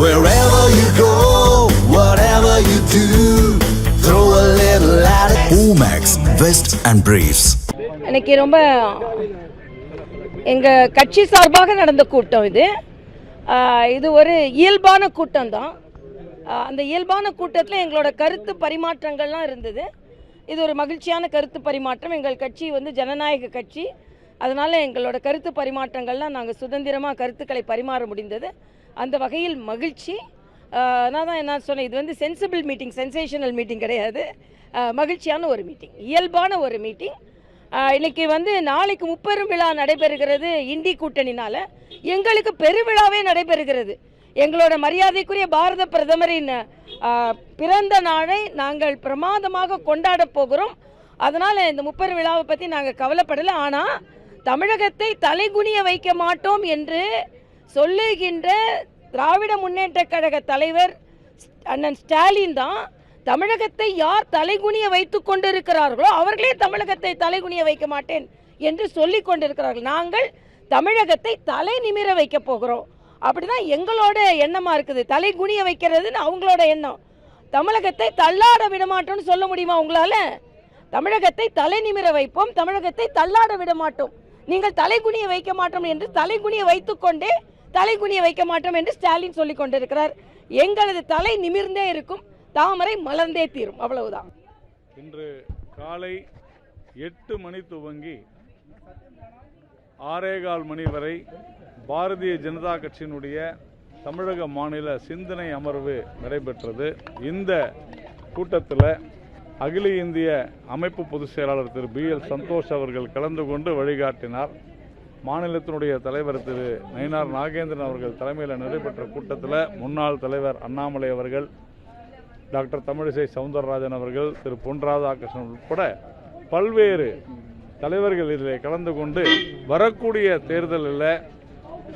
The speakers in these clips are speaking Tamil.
Wherever you go, whatever you do, throw a little at it. Omax, Vest and Briefs. இன்னைக்கு ரொம்ப எங்க கட்சி சார்பாக நடந்த கூட்டம் இது. இது ஒரு இயல்பான கூட்டம் தான் அந்த இயல்பான கூட்டத்தில் எங்களோட கருத்து பரிமாற்றங்கள்லாம் இருந்தது. இது ஒரு மகிழ்ச்சியான கருத்து பரிமாற்றம். எங்கள் கட்சி வந்து ஜனநாயக கட்சி. அதனால எங்களோட கருத்து பரிமாற்றங்கள்லாம் நாங்கள் சுதந்திரமாக கருத்துக்களை பரிமாற முடிந்தது. அந்த வகையில் மகிழ்ச்சி. நான் தான் என்ன சொன்னேன் இது வந்து சென்சிபிள் மீட்டிங் சென்சேஷனல் மீட்டிங் கிடையாது. மகிழ்ச்சியான ஒரு மீட்டிங் இயல்பான ஒரு மீட்டிங் இன்னைக்கு வந்து நாளைக்கு முப்பெரும் விழா நடைபெறுகிறது இந்தி கூட்டணினால. எங்களுக்கு பெருவிழாவே நடைபெறுகிறது. எங்களோட மரியாதைக்குரிய பாரத பிரதமரின் பிறந்த நாளை நாங்கள் பிரமாதமாக கொண்டாட போகிறோம். அதனால் இந்த முப்பெரும் விழாவை பற்றி நாங்கள் கவலைப்படலை. ஆனால் தமிழகத்தை தலைகுனிய வைக்க மாட்டோம் என்று சொல்லுகின்ற திராவிட முன்னேற்ற கழக தலைவர் அண்ணன் ஸ்டாலின் தான் தமிழகத்தை யார் தலைகுனிய வைத்து கொண்டிருக்கிறார்களோ அவர்களே தமிழகத்தை தலைகுனிய வைக்க மாட்டேன் என்று சொல்லி கொண்டிருக்கிறார்கள். நாங்கள் தமிழகத்தை தலை நிமிர வைக்க போகிறோம். அப்படிதான் எங்களோட எண்ணமா இருக்குது. தலை குனிய வைக்கிறதுன்னு அவங்களோட எண்ணம். தமிழகத்தை தள்ளாட விட மாட்டோம்னு சொல்ல முடியுமா உங்களால? தமிழகத்தை தலை நிமிர வைப்போம் தமிழகத்தை தள்ளாட விட மாட்டோம் நீங்கள் தலைகுனிய வைக்க மாட்டோம் என்று தலைகுனிய வைத்துக்கொண்டே தலைகுனிய வைக்க மாட்டோம் என்று ஸ்டாலின் சொல்லிக் கொண்டிருக்கிறார். எங்களது தலை நிமிர்ந்தே இருக்கும் தாமரை மலர்ந்தே தீரும். அவ்வளவுதான். இன்று காலை எட்டு மணி துவங்கி ஆறேகால் மணி வரை பாரதிய ஜனதா கட்சியினுடைய தமிழக மாநில சிந்தனை அமர்வு நடைபெற்றது. இந்த கூட்டத்தில் அகில இந்திய அமைப்பு பொதுச் செயலாளர் திரு பி எல் சந்தோஷ் அவர்கள் கலந்து கொண்டு வழிகாட்டினார். மாநிலத்தினுடைய தலைவர் திரு நயினார் நாகேந்திரன் அவர்கள் தலைமையில் நடைபெற்ற கூட்டத்தில் முன்னாள் தலைவர் அண்ணாமலை அவர்கள் டாக்டர் தமிழிசை சவுந்தரராஜன் அவர்கள் திரு பொன் ராதாகிருஷ்ணன் உட்பட பல்வேறு தலைவர்கள் இதில் கலந்து கொண்டு வரக்கூடிய தேர்தலில்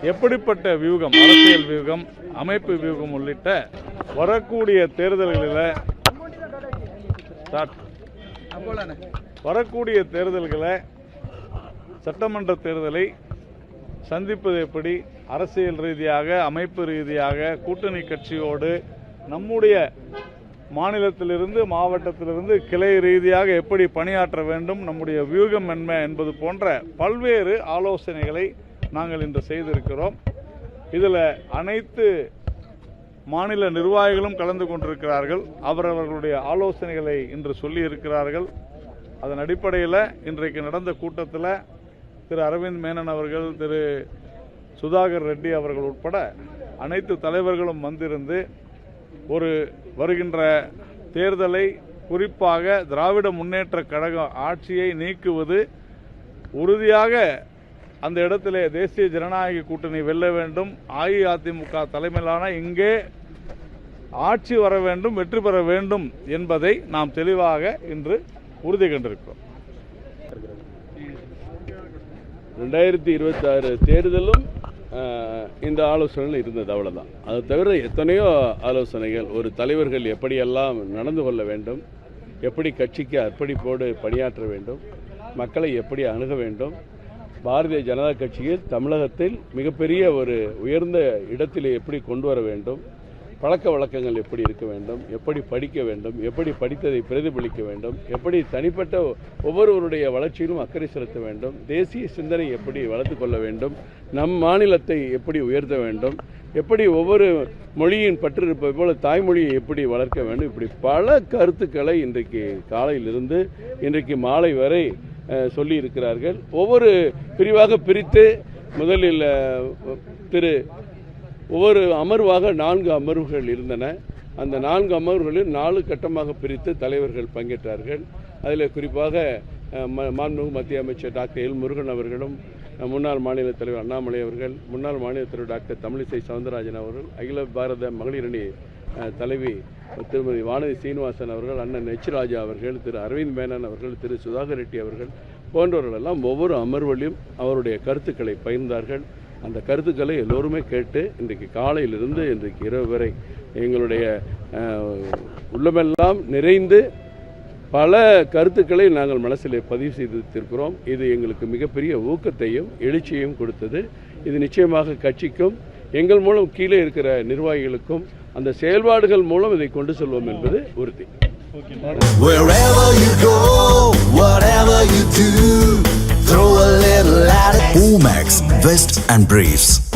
எப்படிப்பட்ட வியூகம் அரசியல் வியூகம் அமைப்பு வியூகம் உள்ளிட்ட வரக்கூடிய தேர்தல்களில் வரக்கூடிய தேர்தல்களை சட்டமன்ற தேர்தலை சந்திப்பது எப்படி? அரசியல் ரீதியாக அமைப்பு ரீதியாக கூட்டணி கட்சியோடு நம்முடைய மாநிலத்திலிருந்து மாவட்டத்திலிருந்து கிளை ரீதியாக எப்படி பணியாற்ற வேண்டும் நம்முடைய வியூகம் என்ன என்பது போன்ற பல்வேறு ஆலோசனைகளை நாங்கள் இன்று செய்திருக்கிறோம். இதில் அனைத்து மாநில நிர்வாகிகளும் கலந்து கொண்டிருக்கிறார்கள். அவரவர்களுடைய ஆலோசனைகளை இன்று சொல்லி இருக்கிறார்கள் அதன் அடிப்படையில் இன்றைக்கு நடந்த கூட்டத்தில் திரு அரவிந்த் மேனன் அவர்கள் திரு சுதாகர் ரெட்டி அவர்கள் உட்பட அனைத்து தலைவர்களும் வந்திருந்து ஒரு வருகின்ற தேர்தலை குறிப்பாக திராவிட முன்னேற்ற கழக ஆட்சியை நீக்குவது உறுதியாக அந்த இடத்திலே தேசிய ஜனநாயக கூட்டணி வெல்ல வேண்டும். அஇஅதிமுக தலைமையிலான இங்கே ஆட்சி வர வேண்டும் வெற்றி பெற வேண்டும் என்பதை நாம் தெளிவாக இன்று உறுதி கண்டிருக்கிறோம். ரெண்டாயிரத்தி இருபத்தாறு தேர்தலும் இந்த ஆலோசனைகள் இருந்தது அவ்வளோதான் அது தவிர எத்தனையோ ஆலோசனைகள் ஒரு தலைவர்கள் எப்படியெல்லாம் நடந்து கொள்ள வேண்டும் எப்படி கட்சிக்கு அர்ப்பணிப்போடு பணியாற்ற வேண்டும் மக்களை எப்படி அணுக வேண்டும் பாரதிய ஜனதா கட்சியில் தமிழகத்தில் மிகப்பெரிய ஒரு உயர்ந்த இடத்தில் எப்படி கொண்டு வர வேண்டும் பழக்க வழக்கங்கள் எப்படி இருக்க வேண்டும் எப்படி படிக்க வேண்டும் எப்படி படித்ததை பிரதிபலிக்க வேண்டும் எப்படி தனிப்பட்ட ஒவ்வொருவருடைய வளர்ச்சியிலும் அக்கறை செலுத்த வேண்டும் தேசிய சிந்தனை எப்படி வளர்த்து கொள்ள வேண்டும் நம் மாநிலத்தை எப்படி உயர்த்த வேண்டும் எப்படி ஒவ்வொரு மொழியின் பற்று இருப்பது போல தாய்மொழியை எப்படி வளர்க்க வேண்டும் இப்படி பல கருத்துக்களை இன்றைக்கு காலையிலிருந்து இன்றைக்கு மாலை வரை சொல்லி இருக்கிறார்கள் ஒவ்வொரு பிரிவாக பிரித்து முதலில் திரு ஒவ்வொரு அமர்வாக நான்கு அமர்வுகள் இருந்தன. அந்த நான்கு அமர்வுகளில் நாலு கட்டமாக பிரித்து தலைவர்கள் பங்கேற்றார்கள். அதில் குறிப்பாக மாண்புமிகு மத்திய அமைச்சர் டாக்டர் எல் முருகன் அவர்களும் முன்னாள் மாநில தலைவர் அண்ணாமலை அவர்கள் முன்னாள் மாநில தலைவர் டாக்டர் தமிழிசை சவுந்தரராஜன் அவர்கள் அகில பாரத மகளிர் அணி தலைவி திருமதி வானதி சீனிவாசன் அவர்கள் அண்ணன் எச் ராஜா அவர்கள் திரு அரவிந்த் மேனன் அவர்கள் திரு சுதாகர் ரெட்டி அவர்கள் போன்றவர்களெல்லாம் ஒவ்வொரு அமர்வுகளிலும் அவருடைய கருத்துக்களை பகிர்ந்தார்கள். அந்த கருத்துக்களை எல்லோருமே கேட்டு இன்றைக்கு காலையிலிருந்து இன்றைக்கு இரவு வரை எங்களுடைய உள்ளமெல்லாம் நிறைந்து பல கருத்துக்களை நாங்கள் மனசில் பதிவு செய்திருக்கிறோம். இது எங்களுக்கு மிகப்பெரிய ஊக்கத்தையும் எழுச்சியையும் கொடுத்தது. இது நிச்சயமாக கட்சிக்கும் எங்கள் மூலம் கீழே இருக்கிற நிர்வாகிகளுக்கும் அந்த செயல்பாடுகள் மூலம் இதை கொண்டு செல்வோம் என்பது உறுதி. Wherever Best and Briefs.